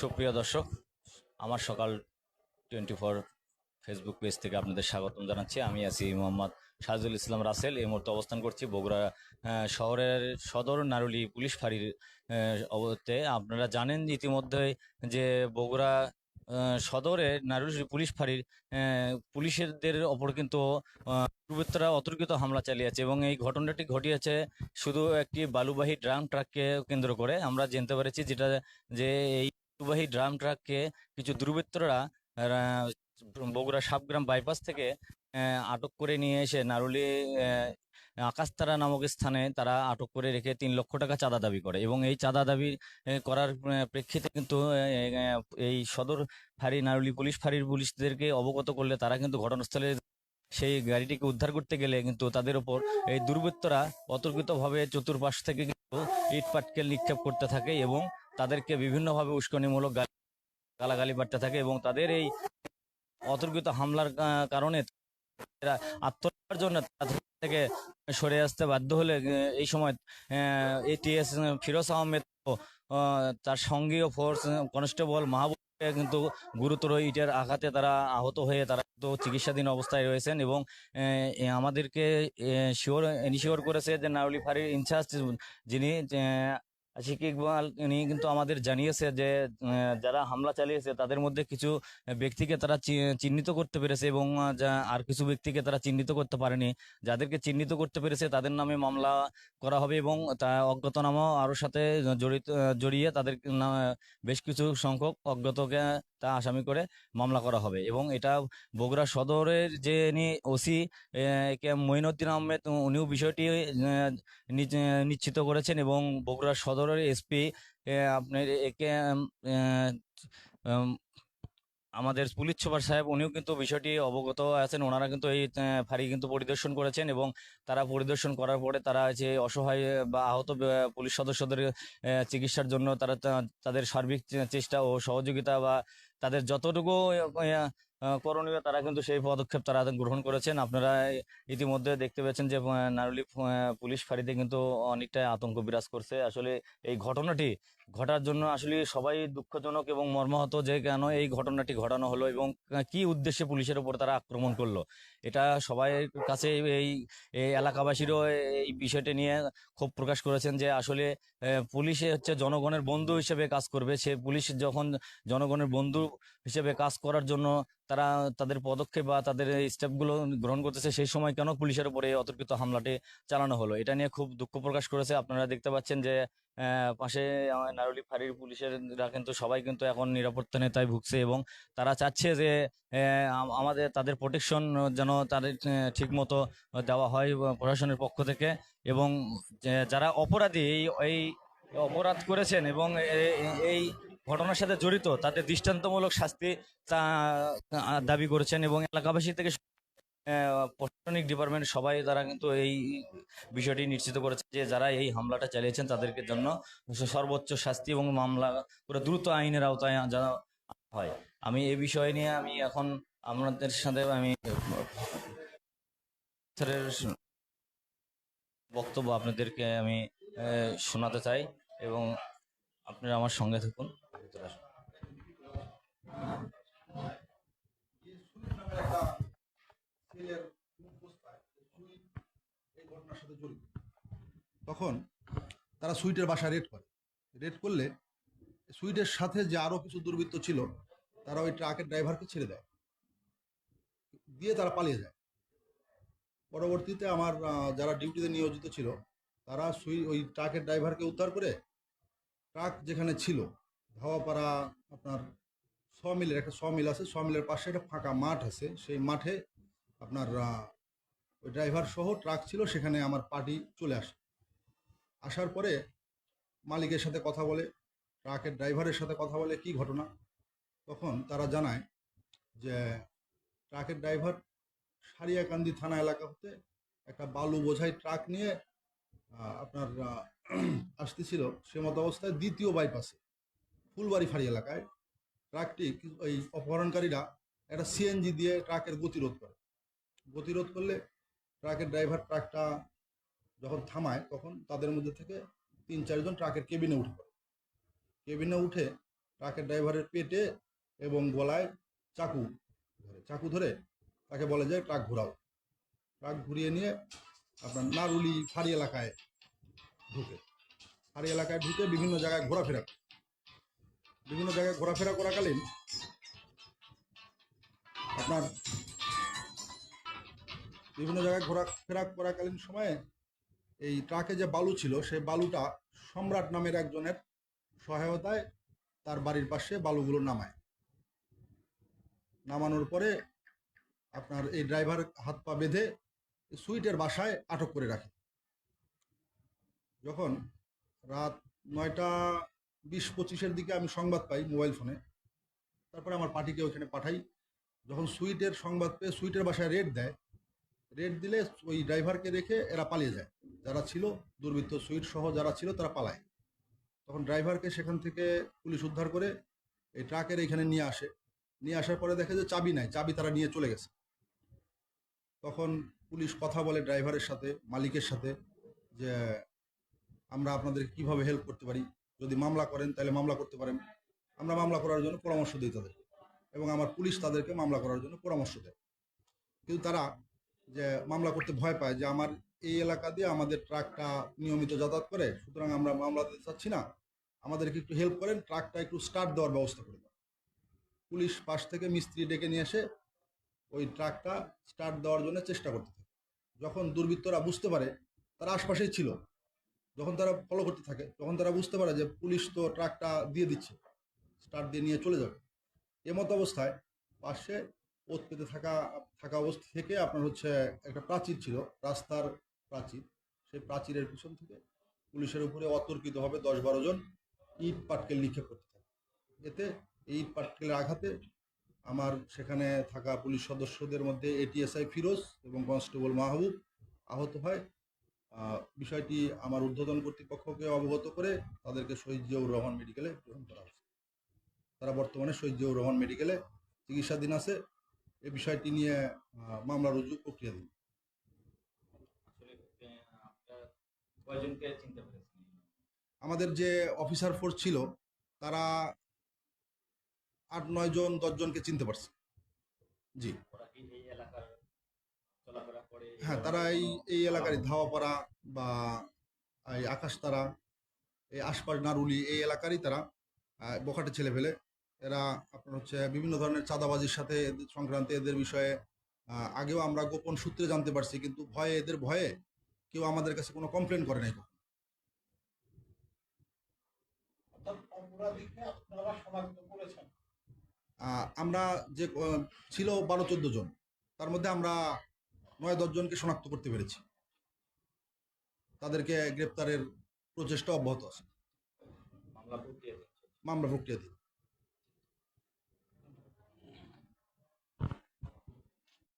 সুপ্রিয় দর্শক আমার সকাল টোয়েন্টি ফোর ফেসবুক পেজ থেকে আপনাদের স্বাগতম জানাচ্ছি। আমি আছি মোহাম্মদ সাজুল ইসলাম রাসেল। এই মুহূর্তে অবস্থান করছি বগুড়া শহরের সদর নারুলি পুলিশ ফাঁড়ির অবতে আপনারা জানেন ইতিমধ্যে যে বগুড়া সদরে নারুলি পুলিশ ফাঁড়ির আহ, পুলিশেরদের ওপর কিন্তু দুর্বৃত্তরা অতর্কিত হামলা চালিয়েছে এবং এই ঘটনাটি ঘটিয়েছে শুধু একটি বালুবাহী ড্রাম ট্রাককে কেন্দ্র করে। আমরা জানতে পেরেছি যেটা যে এই বালুবাহী ড্রাম ট্রাককে কিছু দুর্বৃত্তরা বগুড়া সাবগ্রাম বাইপাস থেকে আটক করে নিয়ে এসে নারুলি আকাশতারা নামক স্থানে তারা আটক করে রেখে তিন লক্ষ টাকা চাঁদা দাবি করে এবং এই চাঁদা দাবি করার প্রেক্ষিতে কিন্তু এই সদর ফাঁড়ি নারুলি পুলিশ ফাঁড়ির পুলিশদেরকে অবগত করলে তারা কিন্তু ঘটনাস্থলে সেই গাড়িটিকে উদ্ধার করতে গেলে কিন্তু তাদের ওপর এই দুর্বৃত্তরা অতর্কিতভাবে চতুর্পাশ থেকে কিন্তু ইট পাটকেল নিক্ষেপ করতে থাকে এবং তাদেরকে বিভিন্নভাবে উস্কানিমূলক গালি- গালাগালি পাঠতে থাকে এবং তাদের এই অতর্কিত হামলার কারণে এরা আত্মরক্ষার জন্য থেকে সরে আসতে বাধ্য হলে এই সময় এটিএস ফিরোজ আহমেদ তার সঙ্গীয় ফোর্স কনস্টেবল মাহবুব কিন্তু গুরুতর ইটের আঘাতে তারা আহত হয়ে তারা তো চিকিৎসাধীন অবস্থায় রয়েছেন এবং আমাদেরকে শিওর এনশিওর করেছে যে নারুলি ফারির ইনচার্জ যিনি আশিক ইকবাল, উনি কিন্তু আমাদের জানিয়েছে যে যারা হামলা চালিয়েছে, তাদের মধ্যে কিছু ব্যক্তিকে তারা চিহ্নিত করতে পেরেছে এবং আর কিছু ব্যক্তিকে তারা চিহ্নিত করতে পারেনি। যাদেরকে চিহ্নিত করতে পেরেছে, তাদের নামে মামলা করা হবে এবং তা অজ্ঞাতনামা আরও সাথে জড়িত, জড়িয়ে তাদের বেশ কিছু সংখ্যক অজ্ঞাতকে তা আসামি করে মামলা করা হবে এবং এটা বগুড়া সদরের যে ওসি কে মঈনুদ্দিন আহমেদ, উনিও বিষয়টি নিশ্চিত করেছেন এবং বগুড়া সদরের এসপি আপনার একে আমাদের পুলিশ সুপার সাহেব, উনিও কিন্তু বিষয়টি অবগত আছেন। ওনারা কিন্তু এই ফাঁড়ি কিন্তু পরিদর্শন করেছেন এবং তারা পরিদর্শন করার পরে তারা যে অসহায় বা আহত পুলিশ সদস্যদের চিকিৎসার জন্য তারা তাদের সার্বিক চেষ্টা ও সহযোগিতা বা তাদের যতটুকু করণীয় তারা কিন্তু সেই পদক্ষেপ তারা গ্রহণ করেছেন। আপনারা ইতিমধ্যে দেখতে পেয়েছেন যে নারুলি পুলিশ ফাঁড়িতে কিন্তু অনেকটাই আতঙ্ক বিরাজ করছে। আসলে এই ঘটনাটি ঘটার জন্য আসলে সবাই দুঃখজনক এবং মর্মাহত যে কেন এই ঘটনাটি ঘটানো হলো এবং কি উদ্দেশ্যে পুলিশের উপর তারা আক্রমণ করল। এটা সবাই কাছে এই এই এলাকাবাসীরও এই বিষয়টি নিয়ে ক্ষোভ প্রকাশ করেছেন যে, আসলে পুলিশে হচ্ছে জনগণের বন্ধু হিসেবে কাজ করবে। সে পুলিশ যখন জনগণের বন্ধু হিসেবে কাজ করার জন্য তারা তাদের পদক্ষেপ বা তাদের স্টেপগুলো গ্রহণ করতেছে, সেই সময় কেন পুলিশের উপরে অতর্কিত হামলাটি চালানো হলো? এটা নিয়ে খুব দুঃখ প্রকাশ করেছে। আপনারা দেখতে পাচ্ছেন যে পাশে নারুলি ফাঁড়ির পুলিশেরা কিন্তু সবাই কিন্তু এখন নিরাপত্তা নেতায় ভুগছে এবং তারা চাচ্ছে যে আমাদের, তাদের প্রোটেকশন যেন তাদের ঠিক মতো দেওয়া হয় প্রশাসনের পক্ষ থেকে এবং যারা অপরাধী, এই অপরাধ করেছেন এবং এই ঘটনার সাথে জড়িত, তাদের দৃষ্টান্তমূলক শাস্তি তা দাবি করেছেন এবং এলাকাবাসী থেকে প্রশাসনিক ডিপার্টমেন্ট সবাই তারা কিন্তু এই বিষয়টি নিশ্চিত করেছে যে যারা এই হামলাটা চালিয়েছেন তাদেরকে জন্য সর্বোচ্চ শাস্তি এবং মামলা করে দ্রুত আইনের আওতায় যেন হয়। আমি এই বিষয় নিয়ে আমি এখন আপনাদের সাথে আমি বক্তব্য আপনাদেরকে আমি শোনাতে চাই এবং আপনারা আমার সঙ্গে থাকুন। তখন তারা সুইটের বাসা রেড করে। রেড করলে সুইটের সাথে যে আরও কিছু দুর্বৃত্ত ছিল, তারা ওই ট্রাকের ড্রাইভারকে ছেড়ে দেয়। দিয়ে তারা পালিয়ে যায়। পরবর্তীতে আমার যারা ডিউটিতে নিয়োজিত ছিল, তারা সুই, ওই ট্রাকের ড্রাইভারকে উদ্ধার করে ট্রাক যেখানে ছিল ধাওয়াপাড়া আপনার ছ মিলের একটা ছ মিল আছে ছ মিলের পাশে একটা ফাঁকা মাঠ আছে। সেই মাঠে আপনার ওই ড্রাইভার সহ ট্রাক ছিল, সেখানে আমার পার্টি চলে আসে। আসার পরে মালিকের সাথে কথা বলে, ট্রাকের ড্রাইভারের সাথে কথা বলে কি ঘটনা? তখন তারা জানায় যে ট্রাকের ড্রাইভার সারিয়াকান্দি থানা এলাকা হতে একটা বালু বোঝাই ট্রাক নিয়ে আপনার আসতেছিল। সে মতো অবস্থায় দ্বিতীয় বাইপাসে। ফুলবাড়ি ফাঁড়ি এলাকায় ট্রাকটি ওই অপহরণকারীরা একটা সিএনজি দিয়ে ট্রাকের গতিরোধ করে। গতিরোধ করলে ট্রাকের ড্রাইভার ট্রাকটা যখন থামায় তখন তাদের মধ্যে থেকে তিন চারজন ট্রাকের কেবিনে উঠে পড়ে। কেবিনে উঠে ট্রাকের ড্রাইভারের পেটে এবং গলায় চাকু ধরে। চাকু ধরে তাকে বলে যে, ট্রাক ঘোরাও। ট্রাক ঘুরিয়ে নিয়ে আপনার নারুলি ফাড়ি এলাকায় ঢুকে। ফাড়ি এলাকায় ঢুকে বিভিন্ন জায়গায় ঘোরাফেরা করে। বিভিন্ন জায়গায় ঘোরাফেরা করাকালীন আপনার বিভিন্ন জায়গায় ঘোরাফেরা করাকালীন সময়ে এই ট্রাকে যে বালু ছিল, সেই বালুটা সম্রাট নামের একজনের সহায়তায় তার বাড়ির পাশে বালুগুলো নামায়। নামানোর পরে আপনার এই ড্রাইভার হাত পা বেঁধে সুইটের বাসায় আটক করে রাখে। যখন রাত নয়টা বিশ পঁচিশের দিকে আমি সংবাদ পাই মোবাইল ফোনে। তারপরে আমার পার্টিকে ওইখানে পাঠাই। যখন সুইটের সংবাদ পেয়ে সুইটের বাসায় রেড দেয়, রেড দিলে ওই ড্রাইভারকে রেখে এরা পালিয়ে যায়। যারা ছিল দুর্বৃত্ত, সুইট সহ যারা ছিল তারা পালায়। তখন ড্রাইভারকে সেখান থেকে পুলিশ উদ্ধার করে এই ট্রাকের এখানে নিয়ে আসে। নিয়ে আসার পরে দেখে যে চাবি নাই, চাবি তারা নিয়ে চলে গেছে। তখন পুলিশ কথা বলে ড্রাইভারের সাথে, মালিকের সাথে যে আমরা আপনাদের কীভাবে হেল্প করতে পারি? যদি মামলা করেন, তাহলে মামলা করতে পারেন। আমরা মামলা করার জন্য পরামর্শ দিই তাদের। এবং আমার পুলিশ তাদেরকে মামলা করার জন্য পরামর্শ দেয়। কিন্তু তারা যে মামলা করতে ভয় পায় যে আমার এই এলাকা দিয়ে আমাদের ট্রাকটা নিয়মিত যাতায়াত করে, সুতরাং আমরা মামলা দিতে চাচ্ছি না। আমাদেরকে একটু হেল্প করেন, ট্রাকটা একটু স্টার্ট দেওয়ার ব্যবস্থা করে দেন। পুলিশ পাশ থেকে মিস্ত্রি ডেকে নিয়ে এসে ওই ট্রাকটা স্টার্ট দেওয়ার জন্য চেষ্টা করতে থাকে। যখন দুর্বৃত্তরা বুঝতে পারে, তারা আশপাশেই ছিল। যখন তারা ফলো করতে থাকে, তখন তারা বুঝতে পারে যে পুলিশ তো ট্রাকটা দিয়ে দিচ্ছে স্টার্ট দিয়ে নিয়ে চলে যাবে। এমতো অবস্থায় পাশে ওত পেতে থাকা থাকা অবস্থা থেকে আপনার হচ্ছে একটা প্রাচীর ছিল, রাস্তার প্রাচীর। সেই প্রাচীরের পিছন থেকে পুলিশের উপরে অতর্কিতভাবে দশ বারো জন ইট পাটকেল নিক্ষেপ করতে থাকে। এতে এই ইট পাটকেলের আঘাতে আমার সেখানে থাকা পুলিশ সদস্যদের মধ্যে এটিএসআই ফিরোজ এবং কনস্টেবল মাহবুব আহত হয়। বিষয়টি আমার ঊর্ধ্বতন কর্তৃপক্ষকে অবগত করে তাদেরকে শহীদ জিয়াউর রহমান মেডিকেলে গ্রহণ করা হয়েছে। তারা বর্তমানে শহীদ রহমান মেডিকেলে চিকিৎসাধীন আছে। এই বিষয়টি নিয়ে মামলা রুজু প্রক্রিয়াধীন আমাদের যে অফিসার ফোর্স ছিল তারা আট নয় জন দশ জনকে চিনতে পারছে। জি ওরা কি এই এলাকার চলাফেরা করে হ্যাঁ তারা এই এই এলাকার ধাওয়াপাড়া বা এই আকাশতারা এই আশপাশ নারুলি এই এলাকারই তারা বখাটে ছেলে ফেলে এরা আপনার হচ্ছে বিভিন্ন ধরনের চাঁদাবাজির সাথে সংক্রান্তে এদের বিষয়ে আগেও আমরা গোপন সূত্রে জানতে পারছি কিন্তু ভয়ে এদের ভয়ে কেউ আমাদের কাছে কোনো কমপ্লেন করে নাই আমরা যে ছিল বারো চোদ্দ জন তার মধ্যে আমরা নয় দশজনকে শনাক্ত করতে পেরেছি। তাদেরকে গ্রেপ্তারের প্রচেষ্টা অব্যাহত আছে। মামলা প্রক্রিয়া মামলা প্রক্রিয়াধীন